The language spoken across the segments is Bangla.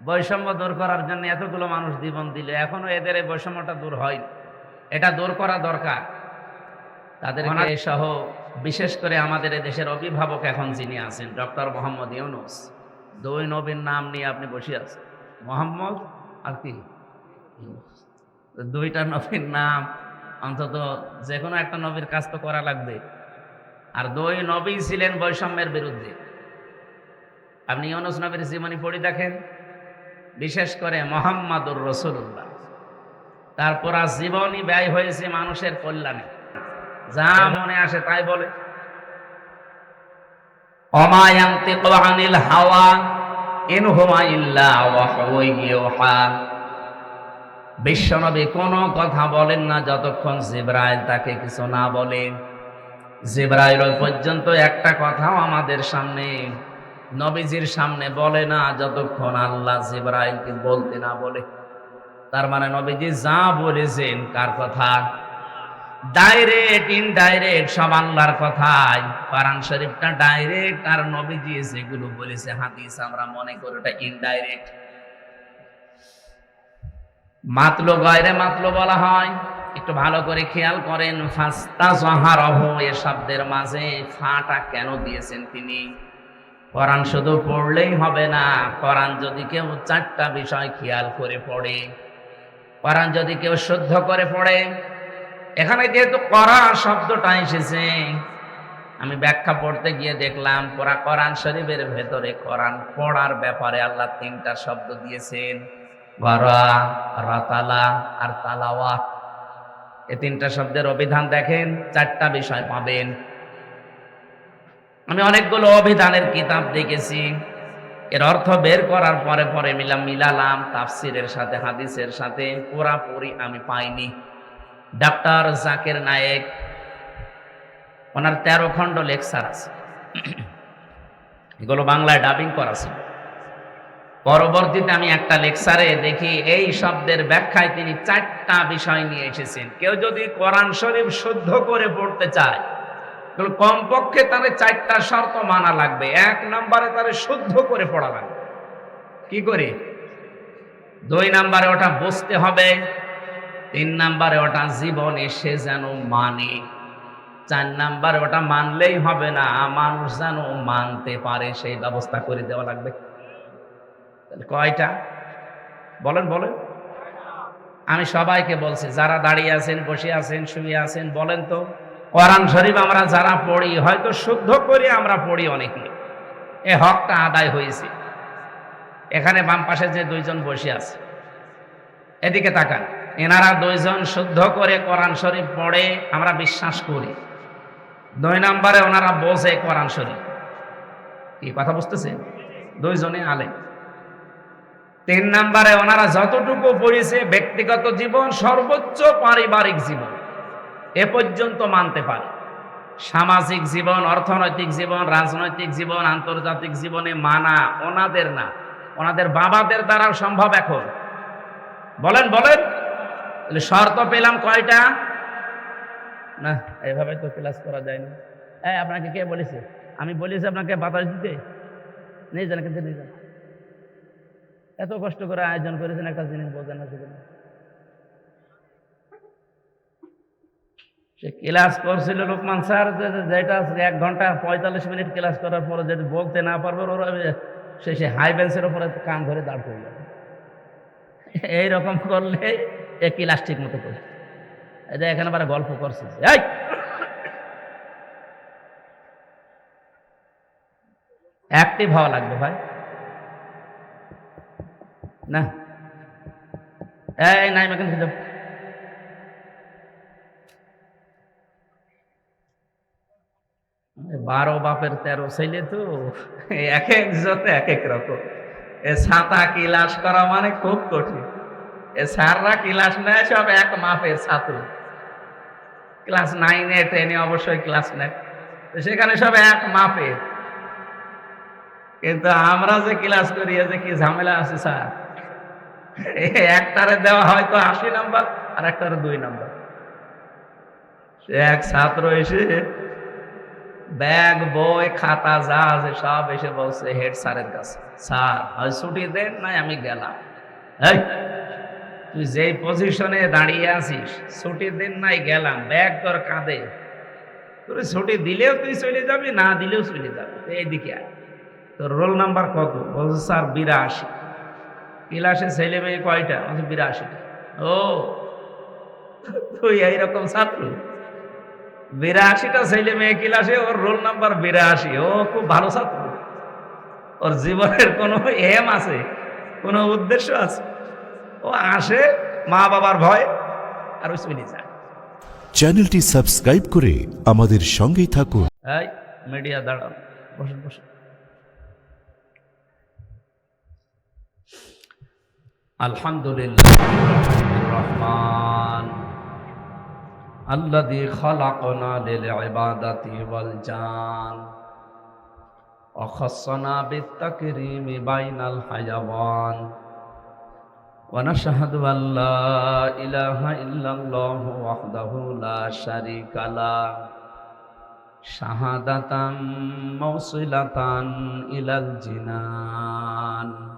বৈষম্য দূর করার জন্য এতগুলো মানুষ জীবন দিল। এখনও এদের এই বৈষম্যটা দূর হয় এটা দূর করা দরকার। তাদেরকে সহ বিশেষ করে আমাদের এই দেশের অভিভাবক এখন যিনি আছেন ডক্টর মোহাম্মদ ইউনুস। দুই নবীর নাম নিয়ে আপনি বসে আছেন। মোহাম্মদ আর কি? দুইটা নবীর নাম অন্তত যে কোনো একটা নবীর কাজ তো করা লাগবে। আর দুই নবী ছিলেন বৈষম্যের বিরুদ্ধে। আপনি ইউনুস নবীর জীবনী পড়ে দেখেন। বিশেষ করে মোহাম্মদুর রসুল্লাহ তারপর আর জীবনই ব্যয় হয়েছে মানুষের কল্যাণে। যা মনে আসে তাই বলে। বিশ্বনবী কোনো কথা বলেন না যতক্ষণ জিব্রাইল তাকে কিছু না বলে। জিব্রাইল পর্যন্ত একটা কথাও আমাদের সামনে নবীজির সামনে বলে না, যতক্ষণ আল্লাহ জিব্রাইলকে বলতে না বলে, তার মানে নবীজি যা বলেছেন, কার কথা? ডাইরেক্ট ইনডাইরেক্ট সব আল্লাহর কথাই। কোরআন শরীফটা ডাইরেক্ট আর নবীজি যেগুলো বলেছে, হাদিস আমরা মনে করি ওটা ইনডাইরেক্ট মাতলো গয়রে মাতলো বলা হয়। একটু ভালো করে খেয়াল করেন ফাস্তা জহারহ এ শব্দের মাঝে ফাটা কেন দিয়েছেন তিনি? কোরআন শুধু পড়লেই হবে না, কোরআন যদি কেউ চারটা বিষয় খেয়াল করে পড়ে, কোরআন যদি কেউ শুদ্ধ করে পড়ে, এখানে যেহেতু করা শব্দটা এসেছে, আমি ব্যাখ্যা পড়তে গিয়ে দেখলাম পুরা কোরআন শরীফের ভেতরে কোরআন পড়ার ব্যাপারে আল্লাহ তিনটা শব্দ দিয়েছেন গরা রাতালা আর তালাওয়া এই তিনটা শব্দের অভিধান দেখেন, চারটা বিষয় পাবেন। আমি অনেকগুলো অভিধানের কিতাব দেখেছি। এর অর্থ বের করার পরে পরে মিলাম মিলালাম তাফসিরের সাথে, হাদিসের সাথে। পুরাপুরি আমি পাইনি। ডাক্তার জাকের নায়েক, ওনার তেরো খণ্ড লেকচার আছে। এগুলো বাংলায় ডাবিং করা ছিল। পরবর্তীতে আমি একটা লেকচারে দেখি এই শব্দের ব্যাখ্যায় তিনি চারটা বিষয় নিয়ে এসেছেন। কেউ যদি কোরআন শরীফ শুদ্ধ করে পড়তে চায় কমপক্ষে তাহলে চারটা শর্ত মানা লাগবে। এক নম্বরে তাহলে শুদ্ধ করে পড়া লাগবে। কি করে? দুই নম্বরে ওটা বুঝতে হবে। তিন নম্বরে ওটা জীবনে সে যেন মানে। চার নাম্বারে ওটা মানলেই হবে না। মানুষ যেন মানতে পারে সেই ব্যবস্থা করে দেওয়া লাগবে। কয়টা? বলেন বলেন। আমি সবাইকে বলছি, যারা দাঁড়িয়ে আছেন, বসে আছেন, শুয়ে আছেন, বলেন তো। কোরআন শরীফ আমরা যারা পড়ি, হয়তো শুদ্ধ করে আমরা পড়ি অনেকে। এ হকটা আদায় হয়েছে। এখানে বাম পাশে যে দুইজন বসে আছে, এদিকে তাকান। এনারা দুইজন শুদ্ধ করে কোরআন শরীফ পড়ে, আমরা বিশ্বাস করি। দুই নম্বরে ওনারা বোঝে কোরআন শরীফ। কি কথা বুঝতেছেন দুইজনে আলে তিন নম্বরে ওনারা যতটুকু পড়েছে, ব্যক্তিগত জীবন, সর্বোচ্চ পারিবারিক জীবন। এ পর্যন্ত মানতে পারে। সামাজিক জীবন, অর্থনৈতিক জীবন, রাজনৈতিক জীবন, আন্তর্জাতিক জীবনে মানা ওনাদের না। ওনাদের বাবাদের দ্বারাও সম্ভব এখন। বলেন বলেন। শর্ত পেলাম কয়টা? না, এভাবে তো ক্লাস করা যায় না এই, আপনাকে কে বলেছে? আমি বলেছি আপনাকে বাতাস দিতে। নেই জান কিন্তু নেই জান এত কষ্ট করে আয়োজন করেছেন, একটা জিনিস বোঝেন না সেখানে সে ক্লাস করছিল লোকমান স্যার যেটা এক ঘণ্টা পঁয়তাল্লিশ মিনিট ক্লাস করার পরে যদি বলতে না পারবে, ওরা সে সে হাই বেঞ্চের উপরে কান ধরে দাঁড় করে যাবে এইরকম করলে এ ক্লাস ঠিক মতো করে যে এখানে আবার গল্প করছে এই! অ্যাক্টিভ হওয়া লাগবে ভাই। না। এই নাই মেকান যাও বারো বাপের তেরো ছেলে তো, এক একজন এক এক রকম। এ ছাতা ক্লাস করা মানে খুব কঠিন। এ স্যাররা ক্লাস নেয় সব এক মাপের ছাত্র। ক্লাস নাইনে, টেনে অবশ্যই ক্লাস নেয়। তো সেখানে সব এক মাপের। কিন্তু আমরা যে ক্লাস করি যে কি ঝামেলা আছে স্যার? একটারে দেওয়া হয়তো আশি নাম্বার, আর একটারে দুই নাম্বার। সে এক ছাত্র এসে ব্যাগ, বই, খাতা যা আছে সব এসে বলছে, হেড স্যারের কাছে, স্যার, হয় ছুটি দেন নাই, আমি গেলাম। তুই যেই পজিশনে দাঁড়িয়ে আছিস, ছুটি দিন নাই, গেলাম, ব্যাগ তোর কাঁদে তোর ছুটি দিলেও তুই চলে যাবি, না দিলেও চলে যাবি, এইদিকে আয়। তোর রোল নাম্বার কত? বলছে, স্যার, বিরাশি। ক্লাসে ছেলে মেয়ে কয়টা? বলছে, বিরাশিটা। ও, তুই এইরকম ছাত্র? বিরাশিটা ছেলে মেয়ে ক্লাসে ওর রোল নাম্বার বিরাশি। ও খুব ভালো ছাত্র। ওর জীবনের কোনো এম আছে কোনো উদ্দেশ্য আছে। ও আসে মা বাবার ভয় আর ওই চলে যায়। চ্যানেলটি সাবস্ক্রাইব করে আমাদের সঙ্গেই থাকুন। এই মিডিয়া দাঁড়াও বসুন বসুন। আলহামদুলিল্লাহ রহমান। الذي خلقنا للعبادة والجان وخصنا بالتكريم بين الحيوان ونشهد أن لا إله إلا الله وحده لا شريك له شهادة موصلة إلى الجنان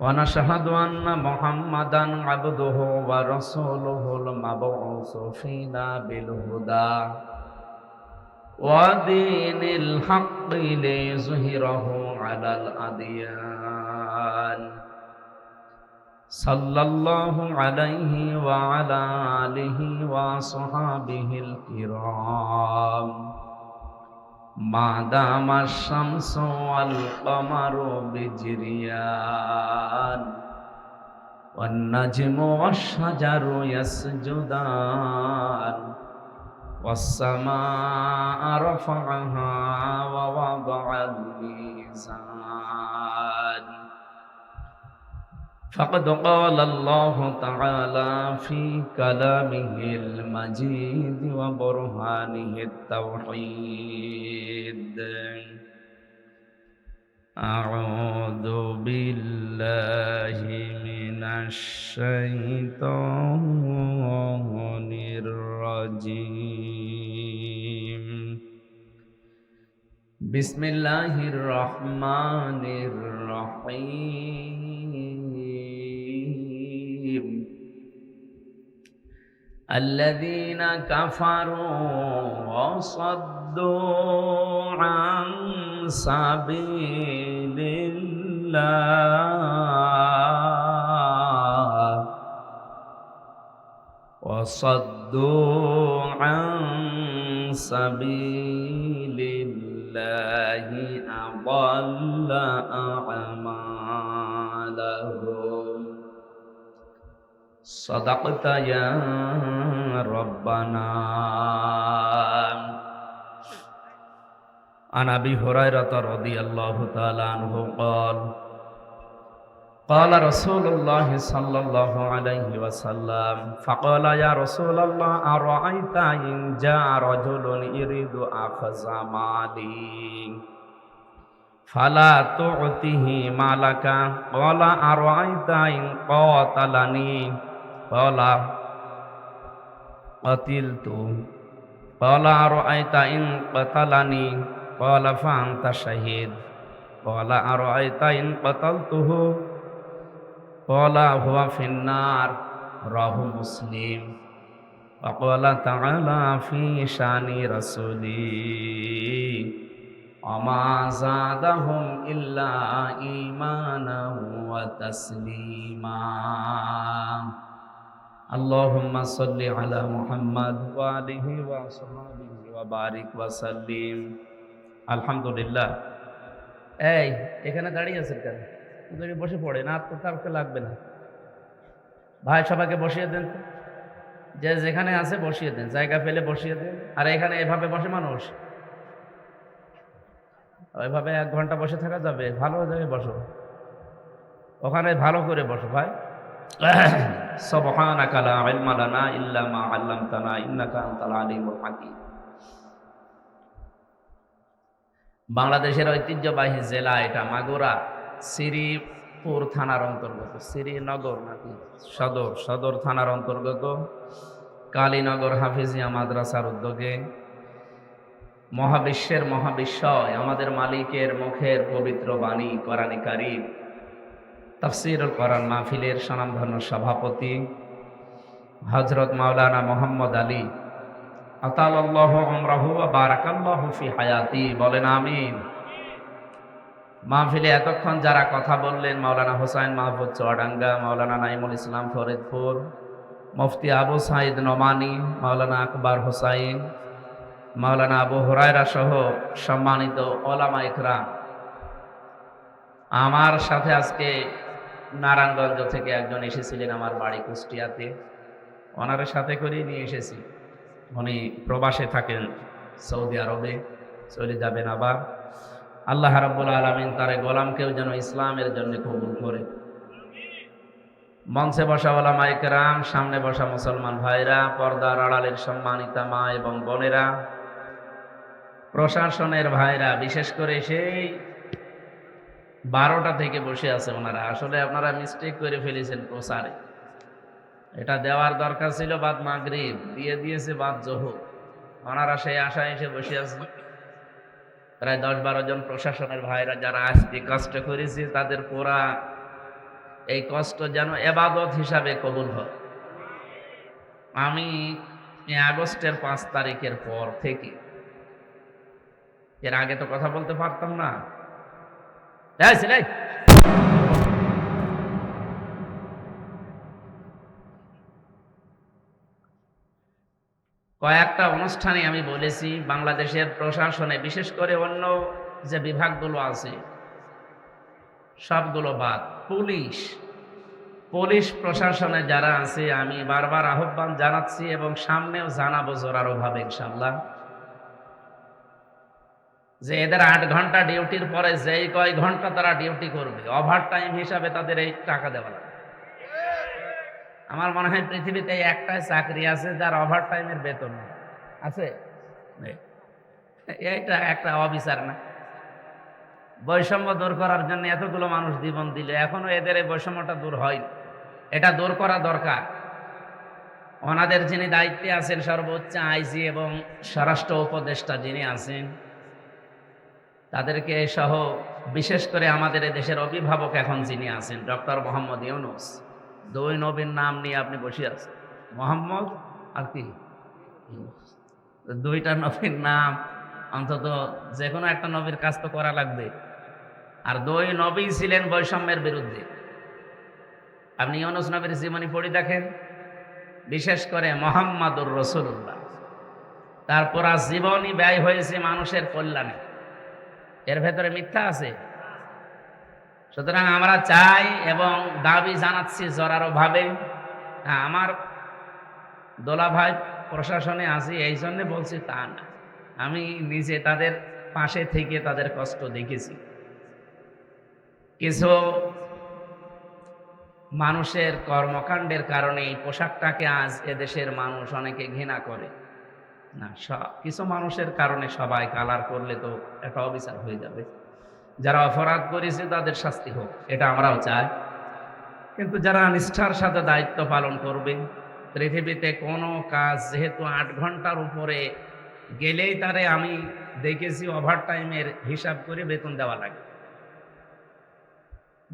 ونشهد أن محمدا عبده ورسوله المبعوث فينا بالهدى ودين الحق ليظهره على الأديان. صلى الله عليه وعلى آله وصحابه الكرام. ما دام الشمس والقمر بجريان. والنجم والشجر يسجدان والسماء رفعها ووضع الميزان. فقد قال الله تعالى في كلامه المجيد وبرهانه التوحيد. أعوذ بالله الشيطان الرجيم. بسم الله الرحمن الرحيم. الذين كفروا وصدوا عن سبيل الله وصدوا عن سبيل الله أضل أعمالهم صدقت يا ربنا عن ابي هريره رضي الله تعالى عنه قال قال رسول الله صلى الله عليه وسلم فقال يا رسول الله ارايت ان جاء رجل يريد اخذ مالي فلا تعطه مالك قال ارايت ان قاتلني قال قتلت قال أرأيت إن قتلني قال فأنت شهيد قال أرأيت إن قتلته قال هو في النار رواه مسلم وقال تعالى في شان رسولي وما زادهم إلا إيمانا وتسليما اللهم صل على محمد وآله وصحبه وبارك وسلم الحمد لله এই এখানে দাঁড়িয়ে আছেন কেন যদি বসে পড়ে না তো কাউকে লাগবে না ভাই সবাইকে বসিয়ে দেন তো। যে যেখানে আছে বসিয়ে দেন জায়গা ফেলে বসিয়ে দেন আর এখানে এভাবে বসে মানুষ ওইভাবে এক ঘন্টা বসে থাকা যাবে ভালো জায়গায় বসো ওখানে ভালো করে বসো ভাই سبحانك لا علم لنا إلا ما علمتنا إنك أنت العليم الحكيم বাংলাদেশের ঐতিহ্যবাহী জেলা এটা মাগুরা শ্রীপুর থানার অন্তর্গত, শ্রীনগর নাকি? সদর সদর থানার অন্তর্গত, কালীনগর হাফিজিয়া মাদ্রাসার উদ্যোগে। মহাবিশ্বের মহাবিশ্বয়, আমাদের মালিকের মুখের পবিত্র বাণী, কোরআনে তফসিরুল কোরআন মাহফিলের স্বনামধন্য সভাপতি হজরত মাওলানা মোহাম্মদ আলী। আতাল্লাহ আমরাহু বারাকাল্লাহু ফি হায়াতি, বলেন আমিন। মাহফিলে এতক্ষণ যারা কথা বললেন, মাওলানা হোসাইন মাহবুব চুয়াডাঙ্গা, মাওলানা নাইমুল ইসলাম ফরিদপুর, মুফতি আবু সাইদ নমানি, মাওলানা আকবর হোসাইন, মাওলানা আবু হরায়রা সহ সম্মানিত ওলামা ইকরাম। আমার সাথে আজকে নারায়ণগঞ্জ থেকে একজন এসেছিলেন আমার বাড়ি কুষ্টিয়াতে। ওনার সাথে করেই নিয়ে এসেছি। উনি প্রবাসে থাকেন সৌদি আরবে, চলে যাবেন আবার। আল্লাহ রাব্বুল আলমিন তার গোলামকেও যেন ইসলামের জন্য কবুল করে। মঞ্চে বসা ওলামা ইকরাম সামনে বসা মুসলমান ভাইরা, পর্দার আড়ালের সম্মানিতা মা এবং বোনেরা, প্রশাসনের ভাইরা, বিশেষ করে সেই বারোটা থেকে বসে আছে ওনারা। আসলে আপনারা মিস্টেক করে ফেলেছেন প্রসারে। এটা দেওয়ার দরকার ছিল বাদ মাগরিব, দিয়ে দিয়েছে বাদ জোহর। ওনারা সেই আশায় এসে বসে আছে প্রায় দশ বারো জন প্রশাসনের ভাইরা যারা আজকে কষ্ট করেছে, তাদের পোড়া এই কষ্ট যেন এবাদত হিসাবে কবুল হয়। আমি আগস্টের পাঁচ তারিখের পর থেকে, এর আগে তো কথা বলতে পারতাম না। কয়েকটা অনুষ্ঠানে আমি বলেছি, বাংলাদেশের প্রশাসনে, বিশেষ করে অন্য যে বিভাগগুলো আছে, সবগুলো বাদ। পুলিশ পুলিশ প্রশাসনে যারা আছে, আমি বারবার আহ্বান জানাচ্ছি এবং সামনেও জানাব জোরার অভাবে ইনশাল্লাহ যে এদের আট ঘণ্টা ডিউটির পরে যেই কয় ঘণ্টা তারা ডিউটি করবে ওভার টাইম হিসাবে তাদের এই টাকা দেওয়া লাগবে। আমার মনে হয় পৃথিবীতে একটাই চাকরি আছে যার ওভার টাইমের বেতন আছে। এইটা একটা অবিচার না। বৈষম্য দূর করার জন্য এতগুলো মানুষ জীবন দিল এখনও এদের এই বৈষম্যটা দূর হয়নি। এটা দূর করা দরকার। ওনাদের যিনি দায়িত্বে আছেন সর্বোচ্চ আইসি এবং স্বরাষ্ট্র উপদেষ্টা যিনি আছেন, তাদেরকে সহ বিশেষ করে আমাদের দেশের অভিভাবক এখন যিনি আছেন, ডক্টর মোহাম্মদ ইউনুস। দুই নবীর নাম নিয়ে আপনি বসে আছেন। মোহাম্মদ আর কি? দুইটা নবীর নাম, অন্তত যে কোনো একটা নবীর কাজ তো করা লাগবে। আর দুই নবী ছিলেন বৈষম্যের বিরুদ্ধে। আপনি ইউনুস নবীর জীবনী পড়ি দেখেন, বিশেষ করে মোহাম্মদুর রসুল্লাহ তারপর আর জীবনই ব্যয় হয়েছে মানুষের কল্যাণে। এর ভেতরে মিথ্যা আছে? সুতরাং আমরা চাই এবং দাবি জানাচ্ছি জোরারো ভাবে। হ্যাঁ, আমার দোলা ভাই প্রশাসনে আছি এই জন্যে বলছি তা না। আমি নিজে তাদের পাশে থেকে তাদের কষ্ট দেখেছি। কিছু মানুষের কর্মকাণ্ডের কারণে এই পোশাকটাকে আজ এদেশের মানুষ অনেকে ঘৃণা করে। না কিছু মানুষের কারণে সবাই কালার করলে তো একটা অবিচার হয়ে যাবে। যারা অপরাধ করেছে তাদের শাস্তি হোক, এটা আমরাও চাই। কিন্তু যারা নিষ্ঠার সাথে দায়িত্ব পালন করবে, পৃথিবীতে কোনো কাজ যেহেতু আট ঘণ্টার উপরে, গেলেই তারে আমি দেখেছি ওভার টাইমের হিসাব করে বেতন দেওয়া লাগে।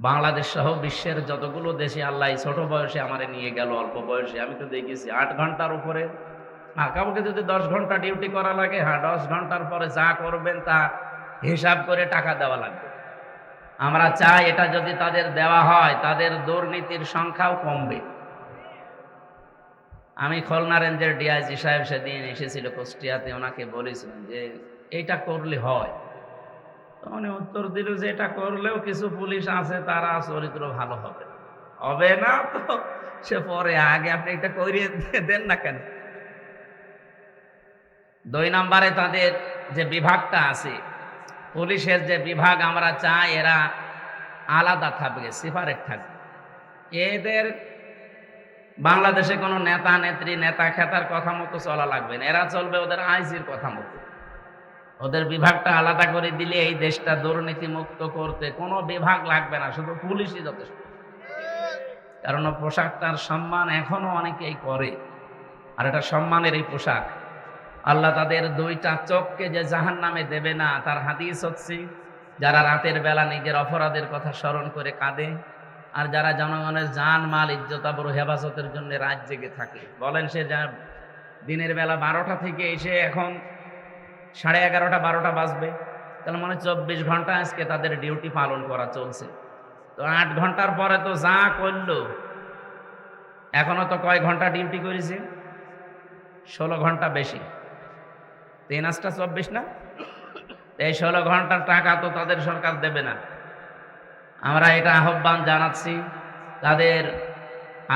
বাংলাদেশ সহ বিশ্বের যতগুলো দেশে আল্লাহ ছোট বয়সে আমারে নিয়ে গেল, অল্প বয়সে, আমি তো দেখেছি আট ঘণ্টার উপরে। কাউকে যদি দশ ঘণ্টা ডিউটি করা লাগে হ্যাঁ দশ ঘণ্টার পরে যা করবেন তা হিসাব করে টাকা দেওয়া লাগবে। আমরা চাই এটা যদি তাদের দেওয়া হয়, তাদের দুর্নীতির সংখ্যাও কমবে। আমি খুলনা রেঞ্জের ডিআইজি সাহেব সেদিন এসেছিল কুষ্টিয়াতে, ওনাকে বলেছিলেন যে এটা করলে হয়। উনি উত্তর দিল যে, এটা করলেও কিছু পুলিশ আছে, তারা চরিত্র ভালো হবে হবে না তো? সে পরে আগে আপনি এটা করিয়ে দেন না কেন? দুই নম্বরে তাদের যে বিভাগটা আছে পুলিশের যে বিভাগ আমরা চাই, এরা আলাদা থাকবে সেপারেট থাকবে। এদের বাংলাদেশে কোনো নেতা, নেত্রী, নেতা খেতার কথা মতো চলা লাগবে না। এরা চলবে ওদের আইজির কথা মতো। ওদের বিভাগটা আলাদা করে দিলে এই দেশটা দুর্নীতি মুক্ত করতে কোনো বিভাগ লাগবে না, শুধু পুলিশই যথেষ্ট। কারণ পোশাকটার সম্মান এখনও অনেকেই করে, আর এটা সম্মানের এই পোশাক। আল্লাহ তাদের দুইটা চোখকে যে জাহান নামে দেবে না, তার হাদিস হচ্ছে, যারা রাতের বেলা নিজের অপরাধের কথা স্মরণ করে কাঁদে, আর যারা জনগণের জান, মাল ইজ্জতাবর হেফাজতের জন্য রাত জেগে থাকে। বলেন সে যা, দিনের বেলা বারোটা থেকে এসে এখন সাড়ে এগারোটা, বারোটা বাজবে। তাহলে মনে চব্বিশ ঘণ্টা আজকে তাদের ডিউটি পালন করা চলছে। তো আট ঘণ্টার পরে তো যা করল এখনও তো কয় ঘণ্টা ডিউটি করেছে? ষোলো ঘণ্টা বেশি। তিন আটটা চব্বিশ না? এই ষোলো ঘণ্টার টাকা তো তাদের সরকার দেবে না। আমরা এটা আহ্বান জানাচ্ছি, তাদের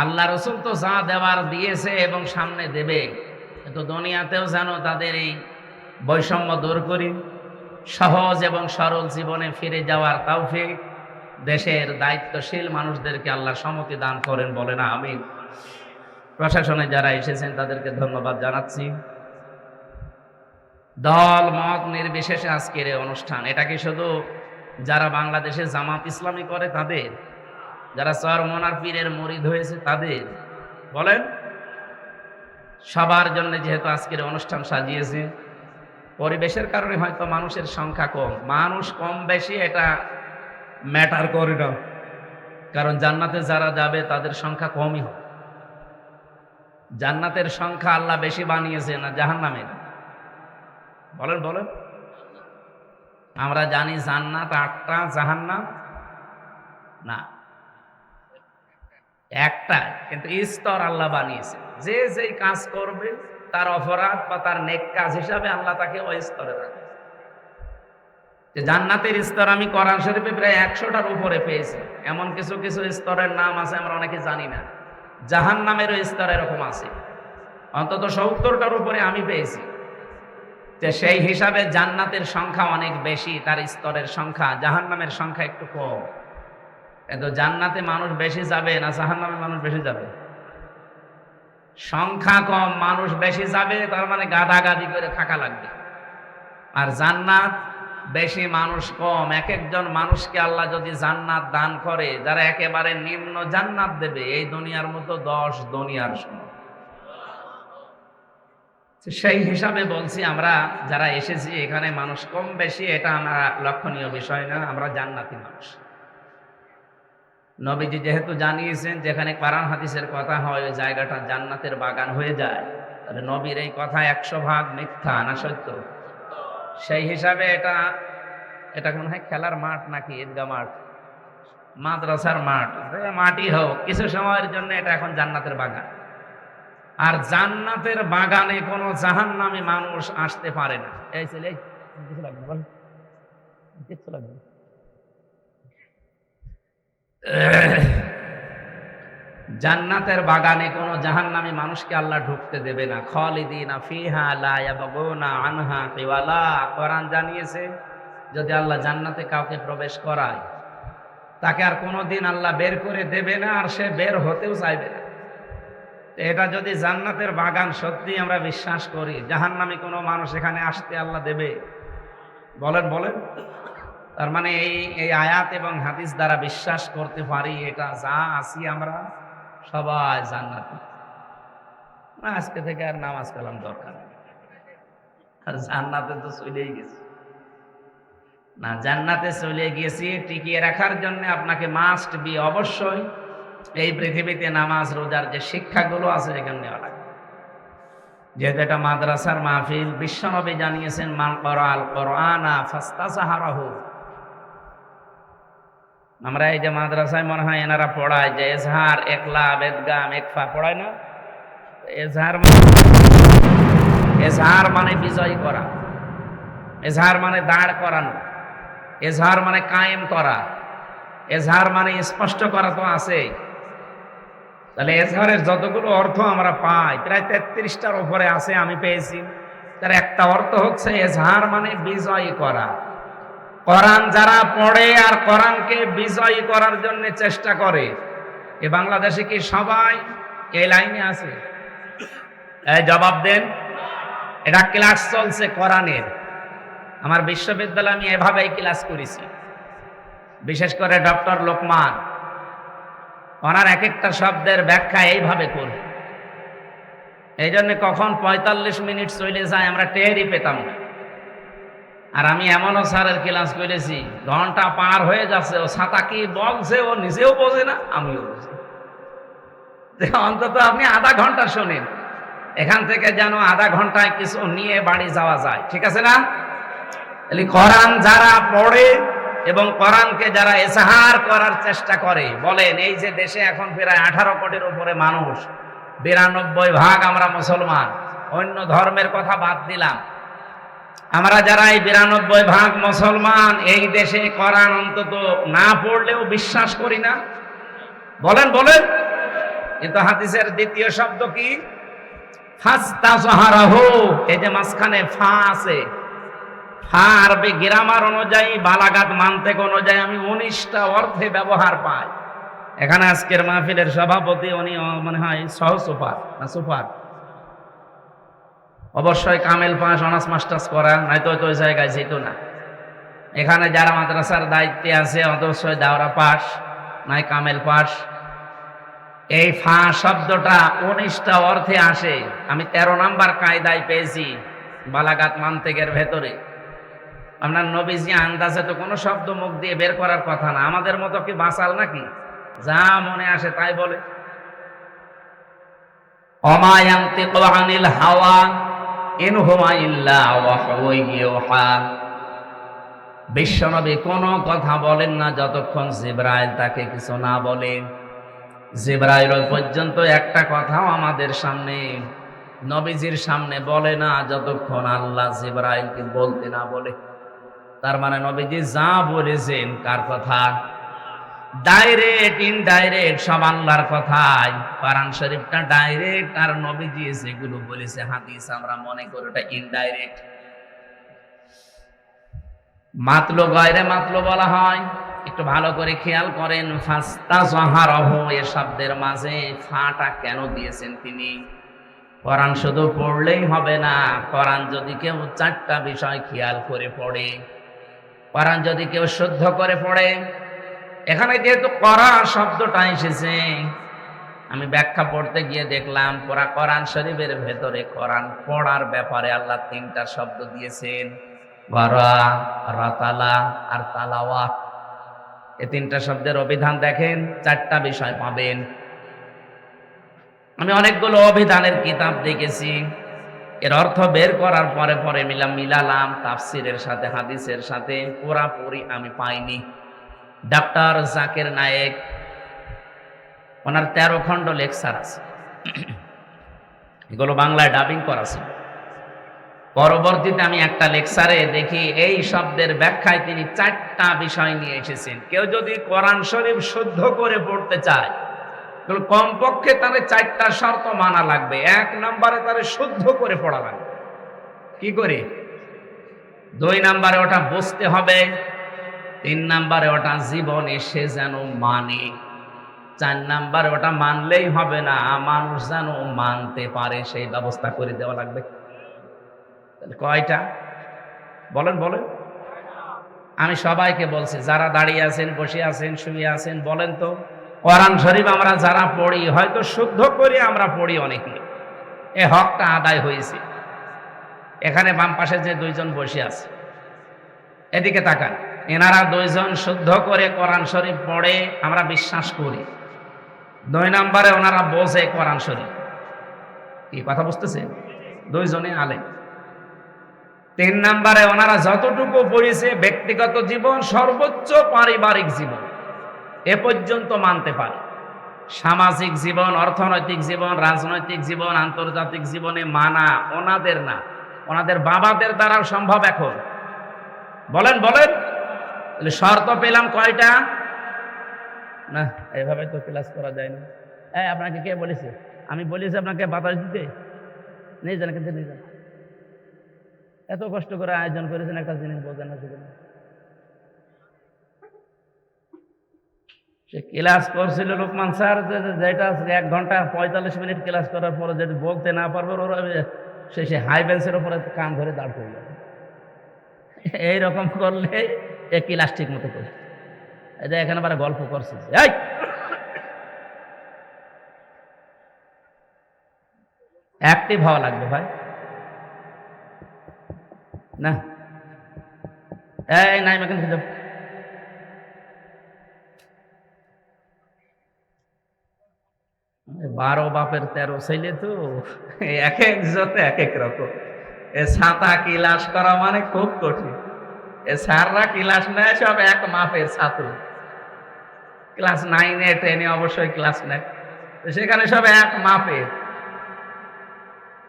আল্লাহ রসুল তো যা দেওয়ার দিয়েছে এবং সামনে দেবে কিন্তু দুনিয়াতেও যেন তাদের এই বৈষম্য দূর করি, সহজ এবং সরল জীবনে ফিরে যাওয়ার তৌফিক, দেশের দায়িত্বশীল মানুষদেরকে আল্লাহ সম্মতি দান করেন বলে না আমি প্রশাসনে যারা এসেছেন তাদেরকে ধন্যবাদ জানাচ্ছি। দল, মত নির্বিশেষে আজকের অনুষ্ঠান। এটা কি শুধু যারা বাংলাদেশে জামাত ইসলামী করে তাদের? যারা চরমনার পীরের মরিদ হয়েছে তাদের? বলেন। সবার জন্য যেহেতু আজকের অনুষ্ঠান সাজিয়েছে, পরিবেশের কারণে হয়তো মানুষের সংখ্যা কম। মানুষ কম বেশি এটা ম্যাটার করে না। কারণ জান্নাতে যারা যাবে তাদের সংখ্যা কমই হবে। জান্নাতের সংখ্যা আল্লাহ বেশি বানিয়েছে না জাহান্নামের? বলেন বলেন। আমরা জানি জান্নাত আটটা জাহান্নাম না। একটা, কিন্তু স্তর আল্লাহ বানিয়েছে। যে যেই কাজ করবে, তার অপরাধ বা তার নেক কাজ হিসাবে আল্লাহ তাকে ওই স্তরে রাখে। যে জান্নাতের স্তর আমি কোরআন শরীফে প্রায় একশোটার উপরে পেয়েছি। এমন কিছু কিছু স্তরের নাম আছে, আমরা অনেকে জানি না। জাহান নামেরও স্তর এরকম আছে। অন্তত সত্তরটার উপরে আমি পেয়েছি। যে সেই হিসাবে জান্নাতের সংখ্যা অনেক বেশি, তার স্তরের সংখ্যা জাহান নামের সংখ্যা একটু কম। কিন্তু জান্নাতে মানুষ বেশি যাবে না জাহান নামে মানুষ বেশি যাবে? সংখ্যা কম, মানুষ বেশি যাবে, তার মানে গাদাগাদি করে থাকা লাগবে। আর জান্নাত বেশি, মানুষ কম। এক একজন মানুষকে আল্লাহ যদি জান্নাত দান করে, যারা একেবারে নিম্ন জান্নাত দেবে, এই দুনিয়ার মতো দশ দুনিয়ার সমান। তো সেই হিসাবে বলছি, আমরা যারা এসেছি এখানে মানুষ কম বেশি, এটা আমরা লক্ষণীয় বিষয় না, আমরা জান্নাতি মানুষ। নবীজি যেহেতু জানিয়েছেন যেখানে কোরআন হাদিসের কথা হয়, ওই জায়গাটা জান্নাতের বাগান হয়ে যায়, তাহলে নবীর এই কথা একশো ভাগ মিথ্যা না সত্য? সেই হিসাবে এটা এটা মনে হয় খেলার মাঠ নাকি ঈদগা মাঠ? মাদ্রাসার মাঠ মাটি হোক, কিছু সময়ের জন্য এটা এখন জান্নাতের বাগান। আর জান্নাতের বাগানে কোনো জাহান্নামী মানুষ আসতে পারে না। এই ছেলে। জান্নাতের বাগানে কোনো জাহান্নামী মানুষকে আল্লাহ ঢুকতে দেবে না। খালিদিনা ফিহা লা আনহা কিওয়ালা। কোরআন জানিয়েছে, যদি আল্লাহ জান্নাতে কাউকে প্রবেশ করায়, তাকে আর কোনোদিন আল্লাহ বের করে দেবে না, আর সে বের হতেও চাইবে না। এটা যদি জান্নাতের বাগান সত্যি আমরা বিশ্বাস করি, জাহান্নামী কোনো মানুষ এখানে আসতে আল্লাহ দেবে। বলেন বলেন। তার মানে এই এই আয়াত এবং হাদিস দ্বারা বিশ্বাস করতে পারি, এটা যা আসি আমরা সবাই জান্নাতি। না, আজকে থেকে আর নামাজ কালাম দরকার আর জান্নাতে তো চলেই গেছে। না, জান্নাতে চলে গিয়েছি টিকিয়ে রাখার জন্য আপনাকে মাস্ট বি অবশ্যই এই পৃথিবীতে নামাজ, রোজার যে শিক্ষাগুলো আছে, এখানে নেওয়া লাগবে। যেহেতু এটা মাদ্রাসার মাহফিল, বিশ্বনবী জানিয়েছেন, মান করাল কোরআনা ফাস্তা সাহারাহু আমরা এই যে মাদ্রাসায় মনে হয় এনারা পড়ায় যে এজহার একলা বেদগাম একফা পড়ায় না? এজহার মানে এজহার মানে বিজয় করা, এজহার মানে দাঁড় করানো, এজহার মানে কায়েম করা, এজহার মানে স্পষ্ট করা তো আছে তাহলে এজহারের যতগুলো অর্থ আমরা পাই, প্রায় তেত্রিশটার উপরে আছে আমি পেয়েছি। তার একটা অর্থ হচ্ছে এজহার মানে বিজয় করা। কোরআন যারা পড়ে আর কোরআনকে বিজয়ী করার জন্য চেষ্টা করে, এ বাংলাদেশে কি সবাই এই লাইনে আছে? জবাব দেন। এটা ক্লাস চলছে কোরআনের। আমার বিশ্ববিদ্যালয়ে আমি এভাবেই ক্লাস করেছি। বিশেষ করে ডক্টর লোকমান। ওনার এক একটা শব্দের ব্যাখ্যা এইভাবে করে এই জন্য কখন পঁয়তাল্লিশ মিনিট চলে যায় আমরা টেরই পেতাম না। আর আমি এমনও স্যারের ক্লাস করেছি, ঘণ্টা পার হয়ে যাচ্ছে, ও ছাতা কি বলছে ও নিজেও বোঝে না, আমিও বুঝি অন্তত আপনি আধা ঘণ্টা শোনেন, এখান থেকে যেন আধা ঘন্টায় কিছু নিয়ে বাড়ি যাওয়া যায়, ঠিক আছে না? কোরআন যারা পড়ে এবং কোরআনকে যারা এসাহার করার চেষ্টা করে, বলেন, এই যে দেশে এখন প্রায় আঠারো কোটির উপরে মানুষ, বিরানব্বই ভাগ আমরা মুসলমান, অন্য ধর্মের কথা বাদ দিলাম। আমরা যারা এই বিরানব্বই ভাগ মুসলমান, এই দেশে কোরআন অন্তত না পড়লেও বিশ্বাস করি না। বলেন বলেন। কিন্তু হাদিসের দ্বিতীয় শব্দ কি? ফাস্তা সাহারাহু এই যে মাঝখানে ফা আছে ফা আরবি গ্রামার অনুযায়ী বালাগাত মানতেক অনুযায়ী আমি উনিশটা অর্থে ব্যবহার পাই। এখানে আজকের মাহফিলের সভাপতি, উনি মনে হয় সহ সুপার, না সুপার? অবশ্যই কামেল পাস, অনার্স মাস্টার্স করা, নয়তো তো ওই জায়গায় যেত না। এখানে যারা মাদ্রাসার দায়িত্বে আছে অবশ্যই দাওরা পাস নয় কামেল পাস, এই ফা শব্দটা উনিশটা অর্থে আসে। আমি তেরো নাম্বার কায়দায় পেয়েছি বালাগাত মান্তেকের ভেতরে। আপনার নবীজি আন্দাজে তো কোনো শব্দ মুখ দিয়ে বের করার কথা না। আমাদের মতো কি বাঁচাল নাকি? যা মনে আসে তাই বলে। অমায়ান্তিক আনিল হাওয়া, ইন হুমা ইল্লা ওয়াহয়ু বিশ্বনবী কোনো কথা বলেন না যতক্ষণ জিব্রাইল তাকে কিছু না বলে। জিব্রাইল পর্যন্ত একটা কথাও আমাদের সামনে, নবীজির সামনে বলে না যতক্ষণ আল্লাহ জিব্রাইলকে বলতে না বলে। তার মানে নবীজি যা বলেছেন, কার কথা? ডাইরেক্ট ইনডাইরেক্ট সব আল্লাহর কথাই। কোরআন শরীফটা ডাইরেক্ট আর নবীজি যেগুলো বলেছে, হাদিস আমরা মনে করি ওটা ইনডাইরেক্ট মাতলো গয়রে মাতলো বলা হয়। একটু ভালো করে খেয়াল করেন ফাস্তা জহারহ এ শব্দের মাঝে ফাটা কেন দিয়েছেন তিনি? কোরআন শুধু পড়লেই হবে না, কোরআন যদি কেউ চারটা বিষয় খেয়াল করে পড়ে কোরআন যদি কেউ শুদ্ধ করে পড়ে, এখানে যেহেতু করা শব্দটা এসেছে, আমি ব্যাখ্যা পড়তে গিয়ে দেখলাম পুরা কোরআন শরীফের ভেতরে কোরআন পড়ার ব্যাপারে আল্লাহ তিনটা শব্দ দিয়েছেন রাতালা আর তালাওয়া। এ তিনটা শব্দের অভিধান দেখেন, চারটা বিষয় পাবেন। আমি অনেকগুলো অভিধানের কিতাব দেখেছি। এর অর্থ বের করার পরে পরে মিলাম মিলালাম তাফসিরের সাথে, হাদিসের সাথে। পুরাপুরি আমি পাইনি। ডাক্তার জাকের নায়েক, ওনার তেরো খণ্ড লেকচার আছে। এগুলো বাংলায় ডাবিং করা ছিল। পরবর্তীতে আমি একটা লেকচারে দেখি এই শব্দের ব্যাখ্যায় তিনি চারটা বিষয় নিয়ে এসেছেন। কেউ যদি কোরআন শরীফ শুদ্ধ করে পড়তে চায় তাহলে কমপক্ষে তাহলে চারটা শর্ত মানা লাগবে। এক নম্বরে তাহলে শুদ্ধ করে পড়া লাগবে। কি করে? দুই নম্বরে ওটা বুঝতে হবে। তিন নম্বরে ওটা জীবনে সে যেন মানে। চার নাম্বারে ওটা মানলেই হবে না, মানুষ যেন মানতে পারে সেই ব্যবস্থা করে দেওয়া লাগবে। কয়টা? বলেন বলেন। আমি সবাইকে বলছি, যারা দাঁড়িয়ে আছেন, বসে আছেন, শুয়ে আছেন, বলেন তো। কোরআন শরীফ আমরা যারা পড়ি, হয়তো শুদ্ধ করে আমরা পড়ি অনেকে। এ হকটা আদায় হয়েছে। এখানে বাম পাশে যে দুইজন বসে আছে, এদিকে তাকান। এনারা দুইজন শুদ্ধ করে কোরআন শরীফ পড়ে, আমরা বিশ্বাস করি। দুই নম্বরে ওনারা বোঝে কোরআন শরীফ। কি কথা বুঝতেছেন? দুইজনে আলে তিন নম্বরে ওনারা যতটুকু পড়েছে, ব্যক্তিগত জীবন, সর্বোচ্চ পারিবারিক জীবন। এ পর্যন্ত মানতে পারে। সামাজিক জীবন, অর্থনৈতিক জীবন, রাজনৈতিক জীবন, আন্তর্জাতিক জীবনে মানা ওনাদের না। ওনাদের বাবাদের দ্বারাও সম্ভব এখন। বলেন বলেন। শর্ত পেলাম কয়টা? না, এভাবে তো ক্লাস করা যায় না। এই, আপনাকে কে বলেছে? আমি বলেছি আপনাকে বাতাস দিতে। নেই জান কিন্তু নেই জান এত কষ্ট করে আয়োজন করেছেন, একটা জিনিস বোঝেন না সেখানে সে ক্লাস করছিল লোকমান স্যার যেটা এক ঘণ্টা পঁয়তাল্লিশ মিনিট ক্লাস করার পরে যদি বলতে না পারবে, ওরা সে সে হাই বেঞ্চের উপরে কান ধরে দাঁড় করবে এইরকম করলে এ ক্লাস ঠিক মতো করে এই যে এখানে আবার গল্প করছে এই! অ্যাক্টিভ হওয়া লাগবে ভাই। না। এই নাই মেকেন বারো বাপের তেরো ছেলে তো, এক এক জতে এক এক রকম। এ ছাতা কিলাস করা মানে খুব কঠিন। এ স্যাররা ক্লাস নেয়, সব এক মাপের ছাত্র। ক্লাস নাইনে, টেনে অবশ্যই ক্লাস নেয়। সেখানে সব এক মাপের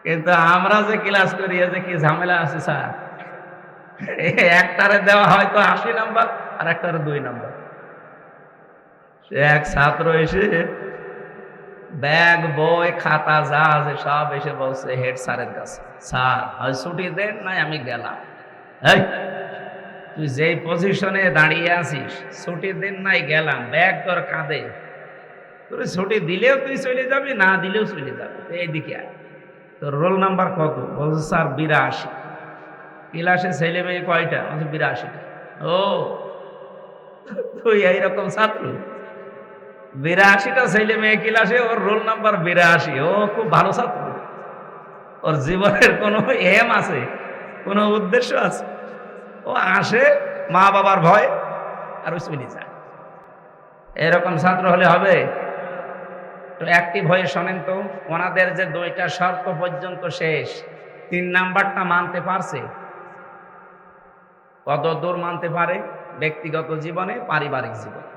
কিন্তু আমরা যে ক্লাস করি যে কি ঝামেলা আছে স্যার? একটারে দেওয়া হয়তো আশি নাম্বার আর একটারে দুই নাম্বার। সে এক ছাত্র এসে ব্যাগ, বই, খাতা যা আছে সব এসে বলছে, হেড স্যারের কাছে, স্যার, হয় ছুটি দেন নাই, আমি গেলাম। তুই যেই পজিশনে দাঁড়িয়ে আছিস, ছুটি দিন নাই, গেলাম, ব্যাগ তোর কাঁধে। তোর ছুটি দিলেও তুই চলে যাবি, না দিলেও চলে যাবি। এইদিকে তোর রোল নাম্বার কত? বলছে, স্যার, বিরাশি। ক্লাসে ছেলে মেয়ে কয়টা? বলছে বিরাশি ও, তুই এইরকম ছাত্র? বিরাশিটা ছেলে মেয়ে ক্লাসে ওর রোল নাম্বার বিরাশি। ও খুব ভালো ছাত্র। ওর জীবনের কোনো এম আছে, কোনো উদ্দেশ্য আছে। ও আসে মা বাবার ভয় আর চলে যায়। এরকম ছাত্র হলে হবে। তো একটি ভয়ে শোনেন তো, ওনাদের যে দুইটা শর্ত পর্যন্ত শেষ। তিন নাম্বারটা মানতে পারছে? কত দূর মানতে পারে? ব্যক্তিগত জীবনে, পারিবারিক জীবনে।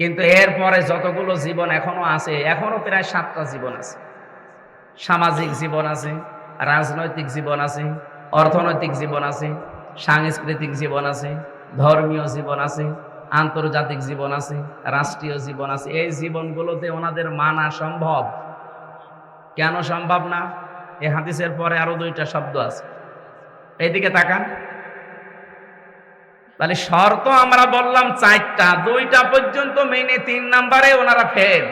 কিন্তু এরপরে যতগুলো জীবন এখনও আছে, এখনও প্রায় সাতটা জীবন আছে। সামাজিক জীবন আছে, রাজনৈতিক জীবন আছে, অর্থনৈতিক জীবন আছে, সাংস্কৃতিক জীবন আছে, ধর্মীয় জীবন আছে, আন্তর্জাতিক জীবন আছে, রাষ্ট্রীয় জীবন আছে। এই জীবনগুলোতে ওনাদের মানা সম্ভব। কেন সম্ভব না? এ হাদিসের পরে আরও দুইটা শব্দ আছে। এইদিকে তাকান। তাহলে শর্ত আমরা বললাম চারটা দুইটা পর্যন্ত মেনে তিন নাম্বারে ওনারা ফেল